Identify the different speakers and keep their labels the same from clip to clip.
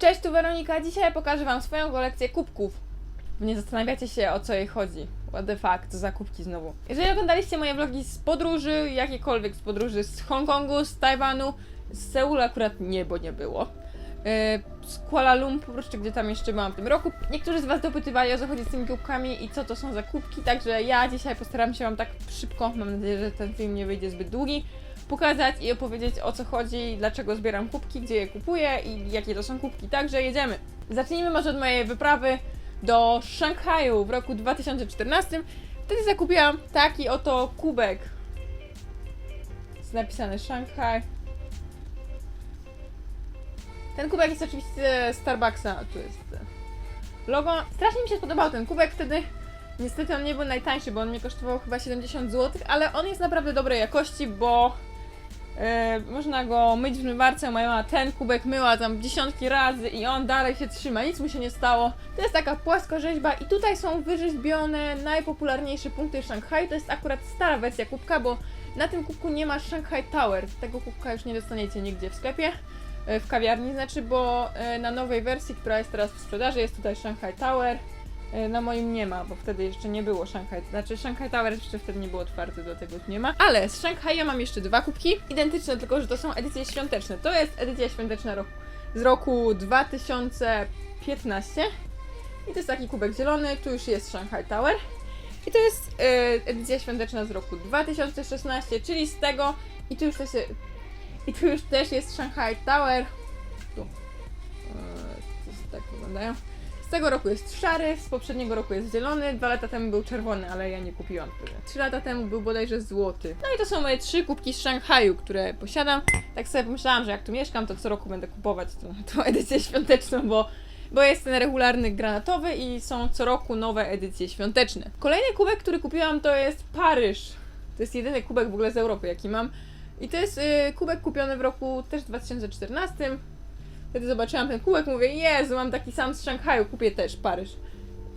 Speaker 1: Cześć, tu Weronika. Dzisiaj pokażę Wam swoją kolekcję kubków. Nie zastanawiacie się o co jej chodzi. What the fuck, co za kubki znowu. Jeżeli oglądaliście moje vlogi z podróży, jakiekolwiek z podróży z Hongkongu, z Tajwanu, z Seulu akurat nie, bo nie było. Yy, z Kuala Lumpur, czy gdzie tam jeszcze byłam w tym roku. Niektórzy z Was dopytywali o co chodzi z tymi kubkami i co to są za kubki, także ja dzisiaj postaram się Wam tak szybko, mam nadzieję, że ten film nie wyjdzie zbyt długi, pokazać i opowiedzieć o co chodzi, dlaczego zbieram kubki, gdzie je kupuję i jakie to są kubki. Także jedziemy. Zacznijmy może od mojej wyprawy do Szanghaju w roku 2014. Wtedy zakupiłam taki oto kubek. Jest napisane Szanghaj. Ten kubek jest oczywiście Starbucksa. Tu jest logo. Strasznie mi się spodobał ten kubek wtedy. Niestety on nie był najtańszy, bo on mnie kosztował chyba 70 zł, ale on jest naprawdę dobrej jakości, bo e, można go myć w zmywarce. Moja mama ten kubek myła tam dziesiątki razy i on dalej się trzyma, nic mu się nie stało. To jest taka płaskorzeźba i tutaj są wyrzeźbione najpopularniejsze punkty Szanghaju. To jest akurat stara wersja kubka, bo na tym kubku nie ma Shanghai Tower. Tego kubka już nie dostaniecie nigdzie w sklepie, e, w kawiarni znaczy, bo e, na nowej wersji, która jest teraz w sprzedaży, jest tutaj Shanghai Tower. E, Na moim nie ma, bo wtedy jeszcze nie było Shanghai. Znaczy Shanghai Tower jeszcze wtedy nie było otwarte, do tego nie ma. Ale z Szanghaja mam jeszcze dwa kubki. Identyczne, tylko że to są edycje świąteczne. To jest edycja świąteczna roku, z roku 2015. I to jest taki kubek zielony, tu już jest Shanghai Tower. I to jest e, edycja świąteczna z roku 2016, czyli z tego. I tu już też, i tu już też jest Shanghai Tower. Tu. Jest tak wyglądają. Tego roku jest szary, z poprzedniego roku jest zielony, dwa lata temu był czerwony, ale ja nie kupiłam wtedy. Trzy lata temu był bodajże złoty. No i to są moje trzy kubki z Szanghaju, które posiadam. Tak sobie pomyślałam, że jak tu mieszkam, to co roku będę kupować tą, tą edycję świąteczną, bo bo jest ten regularny granatowy i są co roku nowe edycje świąteczne. Kolejny kubek, który kupiłam, to jest Paryż. To jest jedyny kubek w ogóle z Europy, jaki mam. I to jest y, kubek kupiony w roku też 2014. Wtedy zobaczyłam ten kubek, mówię, Jezu, mam taki sam z Szanghaju, kupię też Paryż.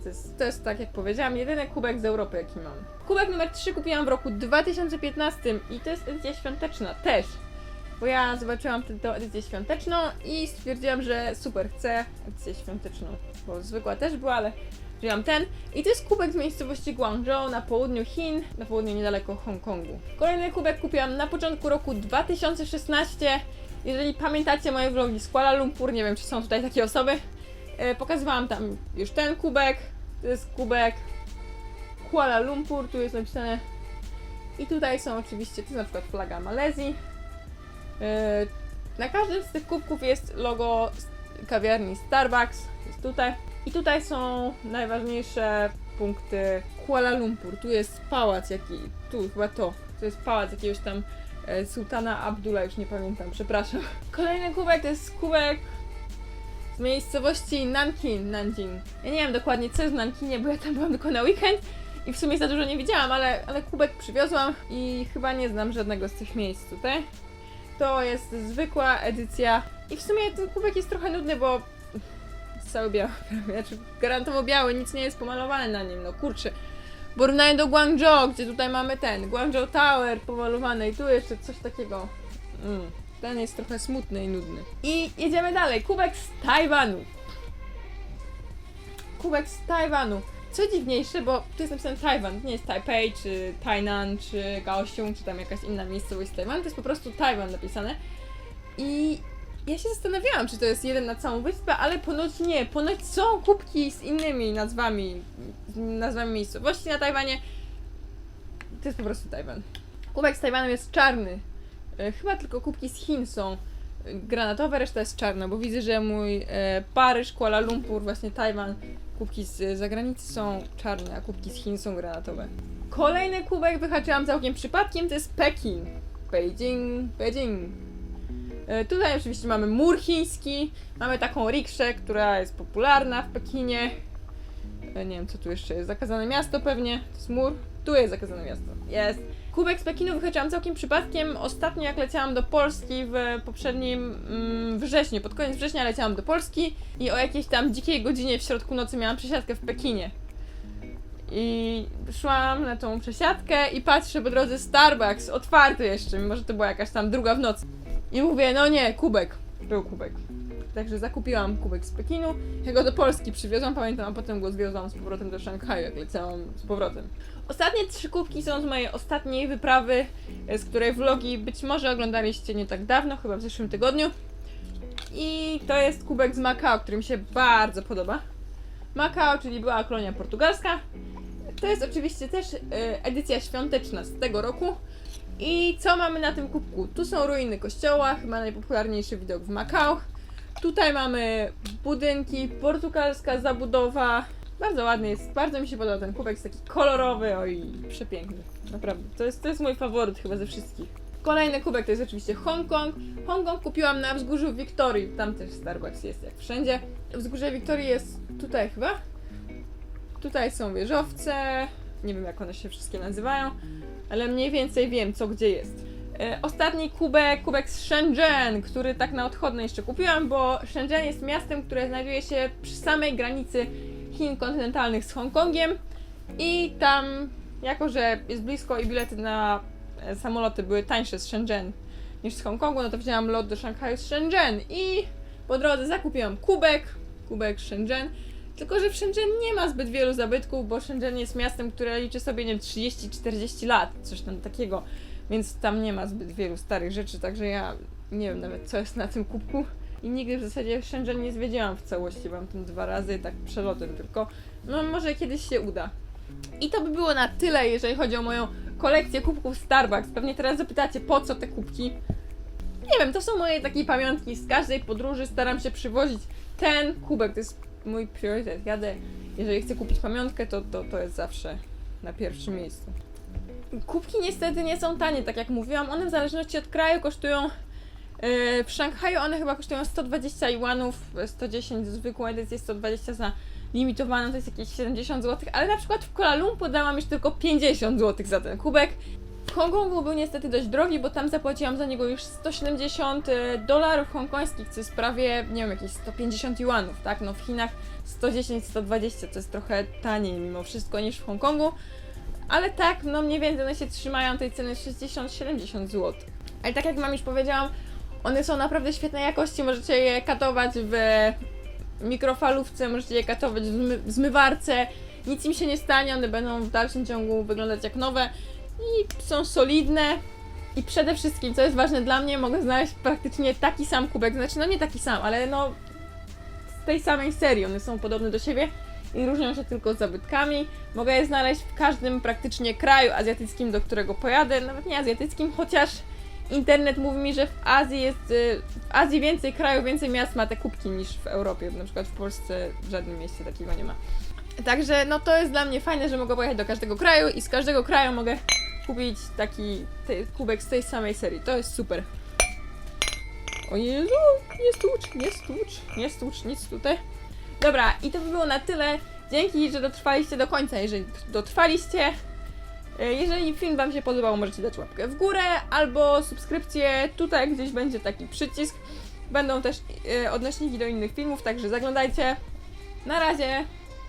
Speaker 1: To jest, to jest, tak jak powiedziałam, jedyny kubek z Europy, jaki mam. Kubek numer 3 kupiłam w roku 2015 i to jest edycja świąteczna też. Bo ja zobaczyłam tę edycję świąteczną i stwierdziłam, że super, chcę edycję świąteczną. Bo zwykła też była, ale wzięłam ten. I to jest kubek z miejscowości Guangzhou na południu Chin, na południu niedaleko Hongkongu. Kolejny kubek kupiłam na początku roku 2016. Jeżeli pamiętacie moje vlogi z Kuala Lumpur, nie wiem czy są tutaj takie osoby, e, pokazywałam tam już ten kubek. To jest kubek Kuala Lumpur, tu jest napisane. I tutaj są oczywiście, to jest na przykład flaga Malezji. E, Na każdym z tych kubków jest logo kawiarni Starbucks, jest tutaj. I tutaj są najważniejsze punkty Kuala Lumpur. Tu jest pałac jaki, tu chyba to. To jest pałac jakiegoś tam e, sułtana Abdullah, już nie pamiętam, przepraszam. Kolejny kubek to jest kubek z miejscowości Nankin, Nanjing. Ja nie wiem dokładnie co jest w Nankinie, bo ja tam byłam tylko na weekend i w sumie za dużo nie widziałam, ale, ale kubek przywiozłam i chyba nie znam żadnego z tych miejsc tutaj. To jest zwykła edycja i w sumie ten kubek jest trochę nudny, bo jest cały biały, prawie, znaczy gwarantowo biały, nic nie jest pomalowane na nim, no kurczę. W porównaniu do Guangzhou, gdzie tutaj mamy ten, Guangzhou Tower pomalowany i tu jeszcze coś takiego. Mm, ten jest trochę smutny i nudny. I jedziemy dalej, kubek z Tajwanu. Kubek z Tajwanu. Co dziwniejsze, bo tu jest napisane Tajwan, nie jest Taipei, czy Tainan, czy Kaohsiung, czy tam jakaś inna miejscowość z Tajwanu, to jest po prostu Tajwan napisane. I ja się zastanawiałam, czy to jest jeden na całą wyspę, ale ponoć nie. Ponoć są kubki z innymi nazwami, nazwami miejscowości na Tajwanie. To jest po prostu Tajwan. Kubek z Tajwanu jest czarny. E, Chyba tylko kubki z Chin są e, granatowe, reszta jest czarna, bo widzę, że mój e, Paryż, Kuala Lumpur, właśnie Tajwan, kubki z zagranicy są czarne, a kubki z Chin są granatowe. Kolejny kubek wyhaczyłam całkiem przypadkiem, to jest Pekin. Beijing, Beijing. E, Tutaj oczywiście mamy mur chiński, mamy taką rikszę, która jest popularna w Pekinie. E, Nie wiem, co tu jeszcze jest. Zakazane miasto pewnie. To jest mur. Tu jest zakazane miasto. Jest. Kubek z Pekinu wyhaczyłam całkiem przypadkiem. Ostatnio jak leciałam do Polski w poprzednim mm, wrześniu, pod koniec września leciałam do Polski i o jakiejś tam dzikiej godzinie w środku nocy miałam przesiadkę w Pekinie. I szłam na tą przesiadkę i patrzę po drodze Starbucks, otwarty jeszcze, mimo że to była jakaś tam druga w nocy. I mówię, no nie, kubek. Był kubek. Także zakupiłam kubek z Pekinu. Ja go do Polski przywiozłam, pamiętam, a potem go zwiozłam z powrotem do Szanghaju, jak leciałam z powrotem. Ostatnie trzy kubki są z mojej ostatniej wyprawy, e, z której vlogi być może oglądaliście nie tak dawno, chyba w zeszłym tygodniu. I to jest kubek z Macao, który mi się bardzo podoba. Macao, czyli była kolonia portugalska. To jest oczywiście też e, edycja świąteczna z tego roku. I co mamy na tym kubku? Tu są ruiny kościoła, chyba najpopularniejszy widok w Macao. Tutaj mamy budynki, portugalska zabudowa. Bardzo ładny jest, bardzo mi się podoba ten kubek, jest taki kolorowy, oj, przepiękny. Naprawdę, to jest, to jest mój faworyt chyba ze wszystkich. Kolejny kubek to jest oczywiście Hongkong. Hongkong kupiłam na wzgórzu Wiktorii, tam też Starbucks jest jak wszędzie. Wzgórze Wiktorii jest tutaj chyba. Tutaj są wieżowce, nie wiem jak one się wszystkie nazywają, ale mniej więcej wiem co gdzie jest. E, Ostatni kubek, kubek z Shenzhen, który tak na odchodne jeszcze kupiłam, bo Shenzhen jest miastem, które znajduje się przy samej granicy Chin kontynentalnych z Hongkongiem i tam, jako że jest blisko i bilety na e, samoloty były tańsze z Shenzhen niż z Hongkongu, no to wzięłam lot do Szanghaju z Shenzhen i po drodze zakupiłam kubek, kubek Shenzhen, tylko że w Shenzhen nie ma zbyt wielu zabytków, bo Shenzhen jest miastem, które liczy sobie, nie wiem, 30-40 lat, coś tam takiego, więc tam nie ma zbyt wielu starych rzeczy, także ja nie wiem nawet co jest na tym kubku i nigdy w zasadzie Shenzhen nie zwiedziłam w całości, byłam tam dwa razy, tak przelotem tylko, no może kiedyś się uda. I to by było na tyle, jeżeli chodzi o moją kolekcję kubków Starbucks. Pewnie teraz zapytacie, po co te kubki? Nie wiem, to są moje takie pamiątki. Z każdej podróży staram się przywozić ten kubek. To jest mój priorytet. Jadę, jeżeli chcę kupić pamiątkę, to, to, to jest zawsze na pierwszym miejscu. Kubki niestety nie są tanie, tak jak mówiłam. One w zależności od kraju kosztują. yy, W Szanghaju one chyba kosztują 120 juanów, 110 zwykłą edycję, 120 za limitowaną to jest jakieś 70 zł, ale na przykład w Kuala Lumpur dałam już tylko 50 zł za ten kubek. Hongkongu był niestety dość drogi, bo tam zapłaciłam za niego już 170 dolarów hongkońskich, co jest prawie, nie wiem, jakieś 150 yuanów, tak? No w Chinach 110-120 to jest trochę taniej mimo wszystko niż w Hongkongu, ale tak, no mniej więcej one się trzymają tej ceny 60-70 zł. Ale tak jak Wam już powiedziałam, one są naprawdę świetnej jakości, możecie je katować w mikrofalówce, możecie je katować w zmywarce, nic im się nie stanie, one będą w dalszym ciągu wyglądać jak nowe i są solidne. I przede wszystkim, co jest ważne dla mnie, mogę znaleźć praktycznie taki sam kubek, znaczy no nie taki sam, ale no z tej samej serii, one są podobne do siebie i różnią się tylko zabytkami. Mogę je znaleźć w każdym praktycznie kraju azjatyckim, do którego pojadę, nawet nie azjatyckim, chociaż internet mówi mi, że w Azji jest, y, w Azji więcej krajów, więcej miast ma te kubki niż w Europie, na przykład w Polsce w żadnym mieście takiego nie ma. Także no to jest dla mnie fajne, że mogę pojechać do każdego kraju i z każdego kraju mogę kupić taki kubek z tej samej serii. To jest super. O Jezu, nie stłucz, nie stłucz, nie stłucz, nic tutaj. Dobra, i to by było na tyle. Dzięki, że dotrwaliście do końca. Jeżeli dotrwaliście, e, jeżeli film Wam się podobał, możecie dać łapkę w górę albo subskrypcję. Tutaj gdzieś będzie taki przycisk. Będą też e, odnośniki do innych filmów, także zaglądajcie. Na razie.